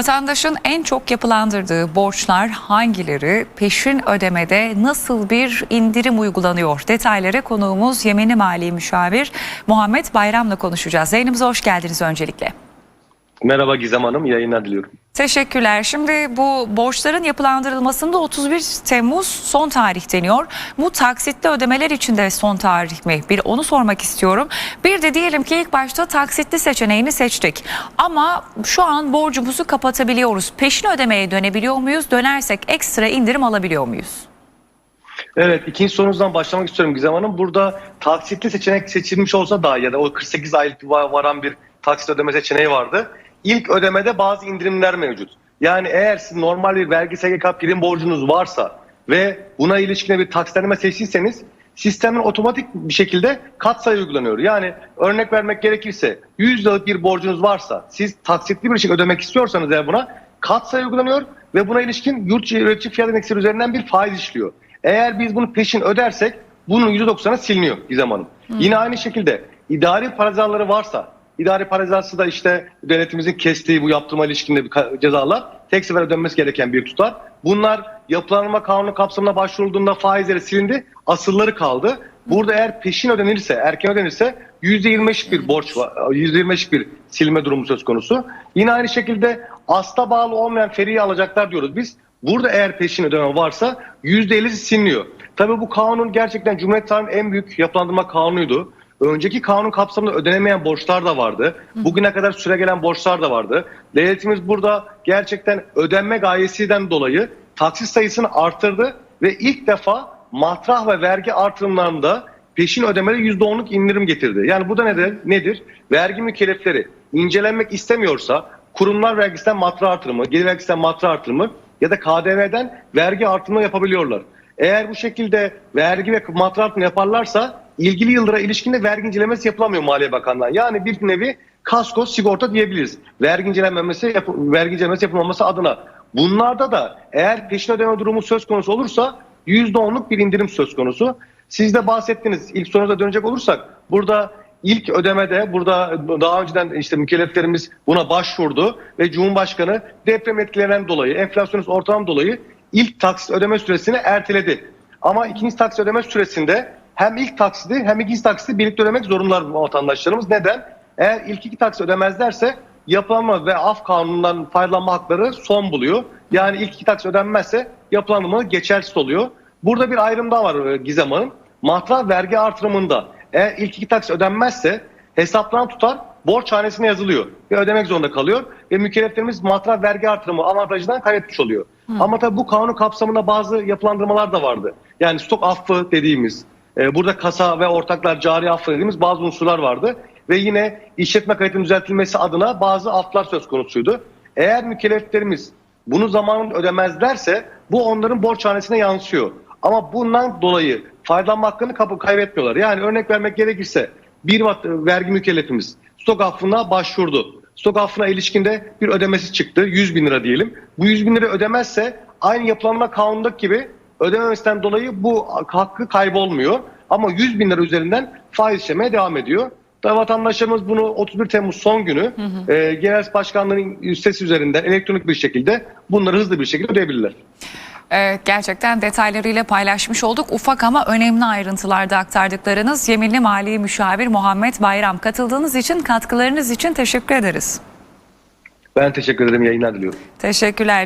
Vatandaşın en çok yapılandırdığı borçlar hangileri? Peşin ödemede nasıl bir indirim uygulanıyor? Detayları konuğumuz Yemenli Mali Müşavir Muhammed Bayram'la konuşacağız. Yayınımıza hoş geldiniz öncelikle. Merhaba Gizem Hanım, yayınlar diliyorum. Teşekkürler. Şimdi bu borçların yapılandırılmasında 31 Temmuz son tarih deniyor. Bu taksitli ödemeler için de son tarih mi? Bir onu sormak istiyorum. Bir de diyelim ki ilk başta taksitli seçeneğini seçtik. Ama şu an borcumuzu kapatabiliyoruz. Peşin ödemeye dönebiliyor muyuz? Dönersek ekstra indirim alabiliyor muyuz? Evet, ikinci sorunuzdan başlamak istiyorum Gizem Hanım. Burada taksitli seçenek seçilmiş olsa da ya da o 48 aylık va- varan bir taksit ödeme seçeneği vardı. İlk ödemede bazı indirimler mevcut. Yani eğer siz normal bir vergi SGK prim borcunuz varsa ve buna ilişkin bir taksitlendirme seçtiyseniz sistemin otomatik bir şekilde katsayı uygulanıyor. Yani örnek vermek gerekirse 100 liralık bir borcunuz varsa siz taksitli bir şekilde ödemek istiyorsanız eğer buna katsayı uygulanıyor ve buna ilişkin yurt içi üretici fiyat endeksleri üzerinden bir faiz işliyor. Eğer biz bunu peşin ödersek bunun %90'ı siliniyor Gizem Hanım. Yine aynı şekilde idari parazaları varsa idari parazası da işte devletimizin kestiği bu yaptırma ilişkinde bir cezalar tek sefer ödenmesi gereken bir tutar. Bunlar yapılanma kanunu kapsamına başvurulduğunda faizleri silindi, asılları kaldı. Burada eğer peşin ödenirse, erken ödenirse %25 bir borç var, %25 bir silme durumu söz konusu. Yine aynı şekilde asla bağlı olmayan feriye alacaklar diyoruz biz. Burada eğer peşin ödeme varsa %50'si siliniyor. Tabii bu kanun gerçekten Cumhuriyet tarihinin en büyük yapılandırma kanunuydu. Önceki kanun kapsamında ödenemeyen borçlar da vardı. Bugüne kadar süregelen borçlar da vardı. Devletimiz burada gerçekten ödenme gayesinden dolayı taksit sayısını arttırdı ve ilk defa matrah ve vergi artırımlarında peşin ödemede %10'luk indirim getirdi. Yani bu da nedir? nedir? Vergi mükellefleri incelenmek istemiyorsa kurumlar vergisinden matrah artırımı, gelir vergisinden matrah artırımı ya da KDV'den vergi artırımı yapabiliyorlar. Eğer bu şekilde vergi ve matrah artırımı yaparlarsa ilgili yıllara ilişkinde vergi incelemesi yapılamıyor Maliye Bakanlığı'ndan. Yani bir nevi kasko sigorta diyebiliriz. Vergi incelenmemesi, yap- vergi incelemesi yapılmaması adına. Bunlarda da eğer peşin ödeme durumu söz konusu olursa %10'luk bir indirim söz konusu. Siz de bahsettiniz. İlk sorunuza dönecek olursak burada ilk ödemede burada daha önceden işte mükelleflerimiz buna başvurdu ve Cumhurbaşkanı deprem etkilerinden dolayı, enflasyonist ortam dolayı ilk taksit ödeme süresini erteledi. Ama ikinci taksit ödeme süresinde hem ilk taksidi hem ikinci taksidi birlikte ödemek zorundalar vatandaşlarımız. Neden? Eğer ilk iki taksit ödemezlerse yapılanma ve af kanunundan faydalanma hakları son buluyor. Yani ilk iki taksit ödenmezse yapılanma geçersiz oluyor. Burada bir ayrım daha var e, Gizem Hanım. Matrah vergi artırımında eğer ilk iki taksit ödenmezse hesaplanan tutar borç hanesine yazılıyor ve ödemek zorunda kalıyor ve mükelleflerimiz matrah vergi artırımı avantajından kaybetmiş oluyor. Ama tabii bu kanun kapsamında bazı yapılandırmalar da vardı. Yani stok affı dediğimiz, e, burada kasa ve ortaklar cari affı dediğimiz bazı unsurlar vardı. Ve yine işletme kayıtının düzeltilmesi adına bazı afflar söz konusuydu. Eğer mükelleflerimiz bunu zamanında ödemezlerse bu onların borç hanesine yansıyor. Ama bundan dolayı faydalanma hakkını kapı kaybetmiyorlar. Yani örnek vermek gerekirse bir vergi mükellefimiz stok affına başvurdu. Stok affına ilişkinde bir ödemesi çıktı. 100 bin lira diyelim. Bu 100 bin lira ödemezse aynı yapılanma kanundaki gibi ödememesinden dolayı bu hakkı kaybolmuyor. Ama 100 bin lira üzerinden faiz işlemeye devam ediyor. Da vatandaşlarımız bunu 31 Temmuz son günü e, Genel Başkanlığı'nın sitesi üzerinden elektronik bir şekilde bunları hızlı bir şekilde ödeyebilirler. Evet, gerçekten detaylarıyla paylaşmış olduk. Ufak ama önemli ayrıntılarda aktardıklarınız Yeminli Mali Müşavir Muhammed Bayram. Katıldığınız için, katkılarınız için teşekkür ederiz. Ben teşekkür ederim. Yayınlar diliyorum. Teşekkürler.